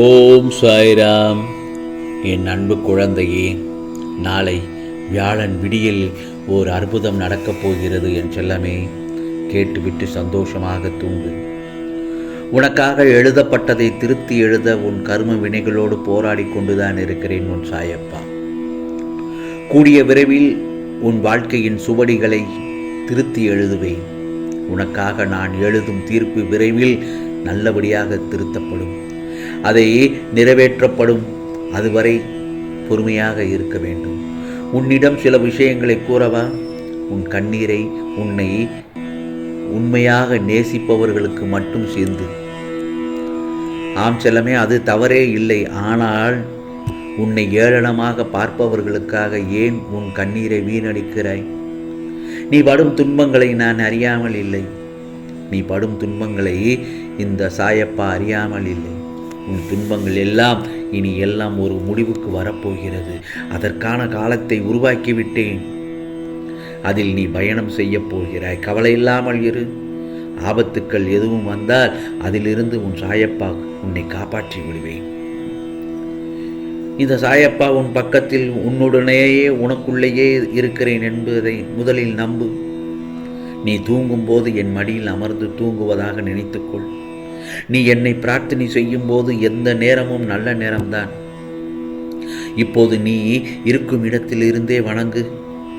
ஓம் சாய்ராம். என் அன்பு குழந்தையே நாளை வியாழன் விடியல் ஓர் அற்புதம் நடக்கப் போகிறது என் செல்லமே. கேட்டுவிட்டு சந்தோஷமாக தூங்கு. உனக்காக எழுதப்பட்டதை திருத்தி எழுத உன் கர்ம வினைகளோடு போராடி கொண்டுதான் இருக்கிறேன் உன் சாயப்பா. கூடிய விரைவில் உன் வாழ்க்கையின் சுவடிகளை திருத்தி எழுதுவேன். உனக்காக நான் எழுதும் தீர்ப்பு விரைவில் நல்லபடியாக திருத்தப்படும். அதை நிறைவேற்றப்படும். அதுவரை பொறுமையாக இருக்க வேண்டும். உன்னிடம் சில விஷயங்களை கூறவா? உன் கண்ணீரை உன்னை உண்மையாக நேசிப்பவர்களுக்கு மட்டும் சேர்ந்து. ஆம் செல்லமே அது தவறே இல்லை. ஆனால் உன்னை ஏளனமாக பார்ப்பவர்களுக்காக ஏன் உன் கண்ணீரை வீணடிக்கிறாய்? நீ படும் துன்பங்களை நான் அறியாமல் இல்லை. நீ படும் துன்பங்களை இந்த சாயப்பா அறியாமல் இல்லை. உன் துன்பங்கள் எல்லாம் இனி எல்லாம் ஒரு முடிவுக்கு வரப்போகிறது. அதற்கான காலத்தை உருவாக்கிவிட்டேன். அதில் நீ பயணம் செய்யப் போகிறாய். கவலை இல்லாமல் இரு. ஆபத்துக்கள் எதுவும் வந்தால் அதிலிருந்து உன் சாயப்பா உன்னை காப்பாற்றி விடுவேன். இந்த சாயப்பா உன் பக்கத்தில் உன்னுடனேயே உனக்குள்ளேயே இருக்கிறேன் என்பதை முதலில் நம்பு. நீ தூங்கும்போது என் மடியில் அமர்ந்து தூங்குவதாக நினைத்துக்கொள். நீ என்னை பிரார்த்தனை செய்யும் போது எந்த நேரமும் நல்ல நேரம்தான். இப்போது நீ இருக்கும் இடத்திலிருந்தே வணங்கு.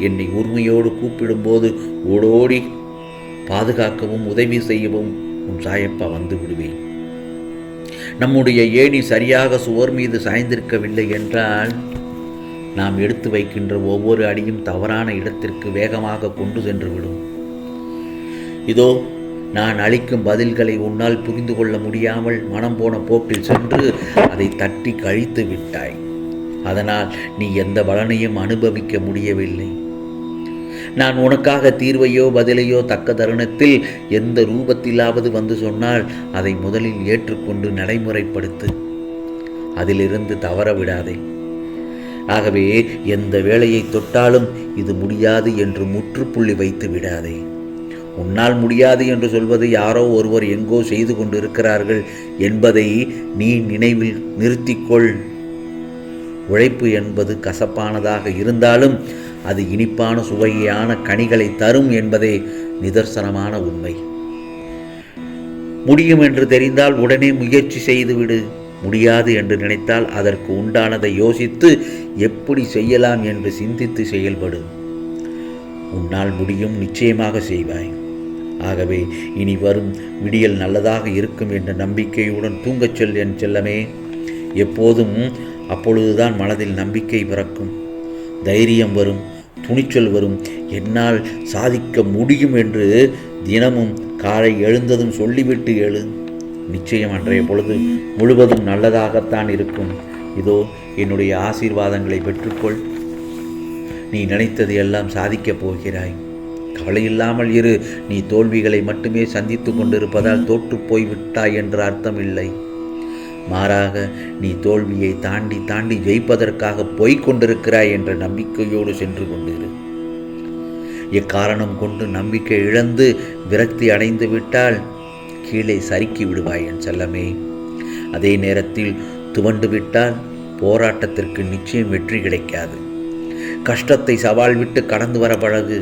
என்னை உரிமையோடு கூப்பிடும்போது ஓடோடி பாதுகாக்கவும் உதவி செய்யவும் உன் சாயப்பா வந்து விடுவேன். நம்முடைய ஏணி சரியாக சுவர் மீது சாய்ந்திருக்கவில்லை என்றால் நாம் எடுத்து வைக்கின்ற ஒவ்வொரு அடியும் தவறான இடத்திற்கு வேகமாக கொண்டு சென்று விடும். இதோ நான் அளிக்கும் பதில்களை உன்னால் புரிந்து கொள்ள முடியாமல் மனம் போன போக்கில் சென்று அதை தட்டி கழித்து விட்டாய். அதனால் நீ எந்த பலனையும் அனுபவிக்க முடியவில்லை. நான் உனக்காக தீர்வையோ பதிலையோ தக்க தருணத்தில் எந்த ரூபத்திலாவது வந்து சொன்னால் அதை முதலில் ஏற்றுக்கொண்டு நடைமுறைப்படுத்து. அதிலிருந்து தவற விடாதே. ஆகவே எந்த வேலையை தொட்டாலும் இது முடியாது என்று முற்றுப்புள்ளி வைத்து விடாதே. உன்னால் முடியாது என்று சொல்வது யாரோ ஒருவர் எங்கோ செய்து கொண்டிருக்கிறார்கள் என்பதை நீ நினைவில் நிறுத்திக்கொள். உழைப்பு என்பது கசப்பானதாக இருந்தாலும் அது இனிப்பான சுவையான கனிகளை தரும் என்பதே நிதர்சனமான உண்மை. முடியும் என்று தெரிந்தால் உடனே முயற்சி செய்துவிடு. முடியாது என்று நினைத்தால் அதற்கு உண்டானதை யோசித்து எப்படி செய்யலாம் என்று சிந்தித்து செயல்படு. உன்னால் முடியும் நிச்சயமாக செய்வாய். ஆகவே இனி வரும் விடியல் நல்லதாக இருக்கும் என்ற நம்பிக்கையுடன் தூங்கச் செல் என் செல்லமே. எப்போதும் அப்பொழுதுதான் மனதில் நம்பிக்கை பிறக்கும். தைரியம் வரும் துணிச்சல் வரும். என்னால் சாதிக்க முடியும் என்று தினமும் காலை எழுந்ததும் சொல்லிவிட்டு எழு. நிச்சயம் அன்றைய பொழுது முழுவதும் நல்லதாகத்தான் இருக்கும். இதோ என்னுடைய ஆசீர்வாதங்களை பெற்றுக்கொள். நீ நினைத்தது எல்லாம் சாதிக்கப் போகிறாய். கவலை இல்லாமல் இரு. நீ தோல்விகளை மட்டுமே சந்தித்து கொண்டிருப்பதால் தோற்று போய்விட்டாய் என்ற அர்த்தம் இல்லை மாறாக நீ தோல்வியை தாண்டி தாண்டி ஜெயிப்பதற்காக போய்க் கொண்டிருக்கிறாய் என்ற நம்பிக்கையோடு சென்று கொண்டிரு. எக்காரணம் கொண்டு நம்பிக்கை இழந்து விரக்தி அடைந்து விட்டால் கீழே சறுக்கி விடுவாய் என் செல்லமே. அதே நேரத்தில் துவண்டு விட்டால் போராட்டத்திற்கு நிச்சயம் வெற்றி கிடைக்காது. கஷ்டத்தை சவால் விட்டு கடந்து வர பழகு.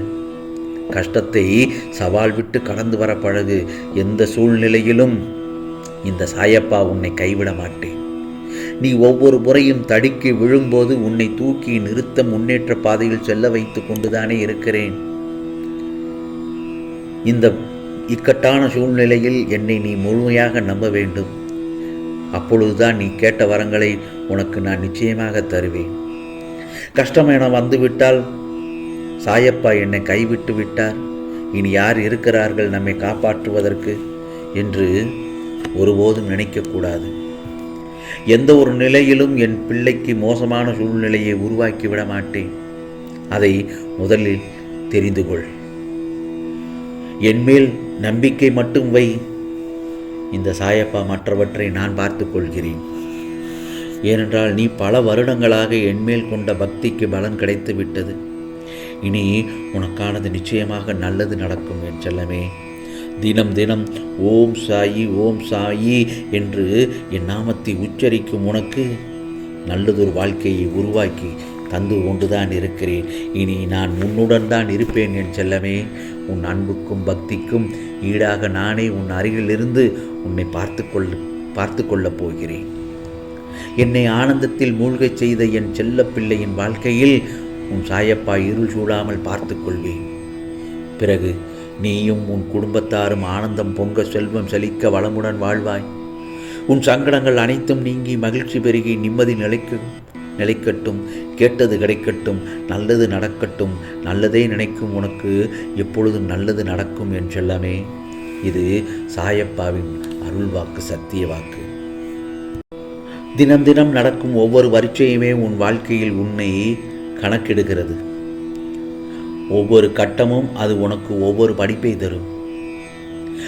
கஷ்டத்தை சவால் விட்டு கடந்து வர பழகு. எந்த சூழ்நிலையிலும் இந்த சாயப்பா உன்னை கைவிட மாட்டேன். நீ ஒவ்வொரு முறையும் தடுக்கி விழும்போது உன்னை தூக்கி நிறுத்த முன்னேற்ற பாதையில் செல்ல வைத்து கொண்டுதானே இருக்கிறேன். இந்த இக்கட்டான சூழ்நிலையில் என்னை நீ முழுமையாக நம்ப வேண்டும். அப்பொழுதுதான் நீ கேட்ட வரங்களை உனக்கு நான் நிச்சயமாக தருவேன். கஷ்டம் என வந்துவிட்டால் சாயப்பா என்னை கைவிட்டு விட்டார். இனி யார் இருக்கிறார்கள் நம்மை காப்பாற்றுவதற்கு என்று ஒருபோதும் நினைக்கக்கூடாது. எந்த ஒரு நிலையிலும் என் பிள்ளைக்கு மோசமான சூழ்நிலையை உருவாக்கி விட மாட்டேன். அதை முதலில் தெரிந்து கொள். என்மேல் நம்பிக்கை மட்டும் வை. இந்த சாயப்பா மற்றவற்றை நான் பார்த்து கொள்கிறேன். ஏனென்றால் நீ பல வருடங்களாக என்மேல் கொண்ட பக்திக்கு பலன் கிடைத்து விட்டது இனி உனக்கானது நிச்சயமாக நல்லது நடக்கும் என் செல்லமே. தினம் தினம் ஓம் சாயி ஓம் சாயி என்று என் நாமத்தை உச்சரிக்கும் உனக்கு நல்லதொரு வாழ்க்கையை உருவாக்கி தந்து கொண்டுதான் இருக்கிறேன். இனி நான் உன்னுடன் தான் இருப்பேன் என் செல்லமே. உன் அன்புக்கும் பக்திக்கும் ஈடாக நானே உன் அருகிலிருந்து உன்னை பார்த்து கொள் பார்த்து கொள்ளப் போகிறேன். என்னை ஆனந்தத்தில் மூழ்கச் செய்த என் செல்லப்பிள்ளையின் வாழ்க்கையில் உன் சாயப்பா இருள் சூழாமல் பார்த்து கொள்வேன். பிறகு நீயும் உன் குடும்பத்தாரும் ஆனந்தம் பொங்க செல்வம் செழிக்க வளமுடன் வாழ்வாய். உன் சங்கடங்கள் அனைத்தும் நீங்கி மகிழ்ச்சி பெருகி நிம்மதி நிலைக்கும் நிலைக்கட்டும் கேட்டது கிடைக்கட்டும் நல்லது நடக்கட்டும் நல்லதே நினைக்கும் உனக்கு எப்பொழுதும் நல்லது நடக்கும் என் செல்லமே இது சாயப்பாவின் அருள் வாக்கு சத்திய வாக்கு. தினம் தினம் நடக்கும் ஒவ்வொரு வரிச்சையுமே உன் வாழ்க்கையில் உன்னை கணக்கெடுக்கிறது. ஒவ்வொரு கட்டமும் அது உனக்கு ஒவ்வொரு படிப்பை தரும்.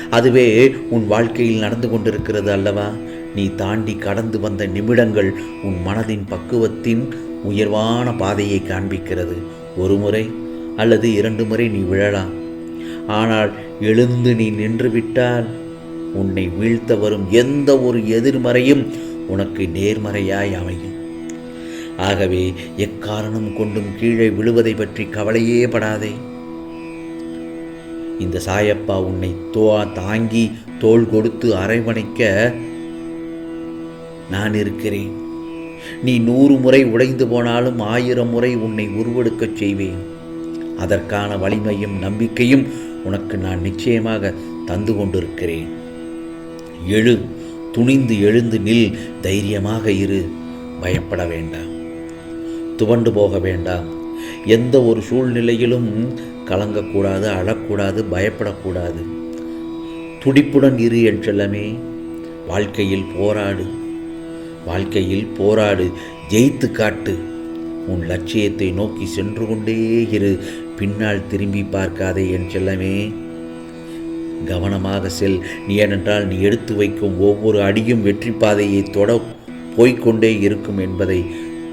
அதுவே உன் வாழ்க்கையில் நடந்து கொண்டிருக்கிறது அல்லவா? நீ தாண்டி கடந்து வந்த நிமிடங்கள் உன் மனதின் பக்குவத்தின் உயர்வான பாதையை காண்பிக்கிறது. ஒரு முறை அல்லது இரண்டு முறை நீ விழலாம். ஆனால் எழுந்து நீ நின்றுவிட்டால் உன்னை வீழ்த்த வரும் எந்த ஒரு எதிர்மறையும் உனக்கு நேர்மறையாய் அமையும். ஆகவே எக்காரணம் கொண்டும் கீழே விழுவதை பற்றி கவலையே படாதே. இந்த சாயப்பா உன்னை தோ தாங்கி தோள் கொடுத்து அரவணைக்க நான் இருக்கிறேன். நீ நூறு முறை உடைந்து போனாலும் ஆயிரம் முறை உன்னை உருவெடுக்கச் செய்வேன். அதற்கான வலிமையும் நம்பிக்கையும் உனக்கு நான் நிச்சயமாக தந்து கொண்டிருக்கிறேன். எழு துணிந்து எழுந்து நில் தைரியமாக இரு. பயப்பட வேண்டாம். துவண்டு போக வேண்டாம். எந்த ஒரு சூழ்நிலையிலும் கலங்கக்கூடாது அழக்கூடாது பயப்படக்கூடாது. துடிப்புடன் இரு என்றெல்லாமே. வாழ்க்கையில் போராடு. வாழ்க்கையில் போராடு. ஜெயித்து காட்டு. உன் லட்சியத்தை நோக்கி சென்று கொண்டே இரு. பின்னால் திரும்பி பார்க்காதே என் செல்லமே கவனமாக செல். நீ ஏனென்றால் நீ எடுத்து வைக்கும் ஒவ்வொரு அடியும் வெற்றி பாதையை தொட போய்க்கொண்டே இருக்கும் என்பதை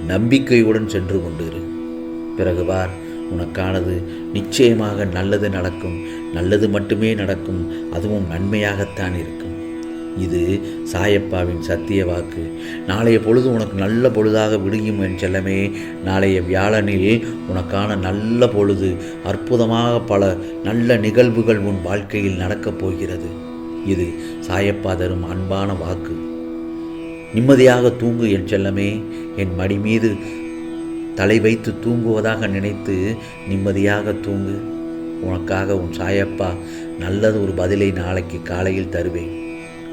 நம்பிக்கையுடன் சென்று கொண்டிரு. பிறகுவார் உனக்கானது நிச்சயமாக நல்லது நடக்கும். நல்லது மட்டுமே நடக்கும். அதுவும் நன்மையாகத்தான் இருக்கும். இது சாயப்பாவின் சத்திய வாக்கு. நாளைய பொழுது உனக்கு நல்ல பொழுதாக விடுயும் என் செல்லமே. நாளைய வியாழனில் உனக்கான நல்ல பொழுது. அற்புதமாக பல நல்ல நிகழ்வுகள் உன் வாழ்க்கையில் நடக்கப் போகிறது. இது சாயப்பா தரும் அன்பான வாக்கு. நிம்மதியாக தூங்கு என் செல்லமே. என் மடி மீது தலை வைத்து தூங்குவதாக நினைத்து நிம்மதியாக தூங்கு. உனக்காக உன் சாயப்பா நல்லது ஒரு பதிலை நாளைக்கு காலையில் தருவேன்.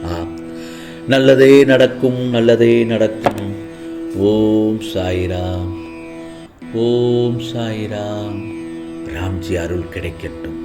ஆ நல்லதே நடக்கும் நல்லதே நடக்கும். ஓம் சாய்ராம். ஓம் சாய்ராம். ராம்ஜி அருள் கிடைக்கட்டும்.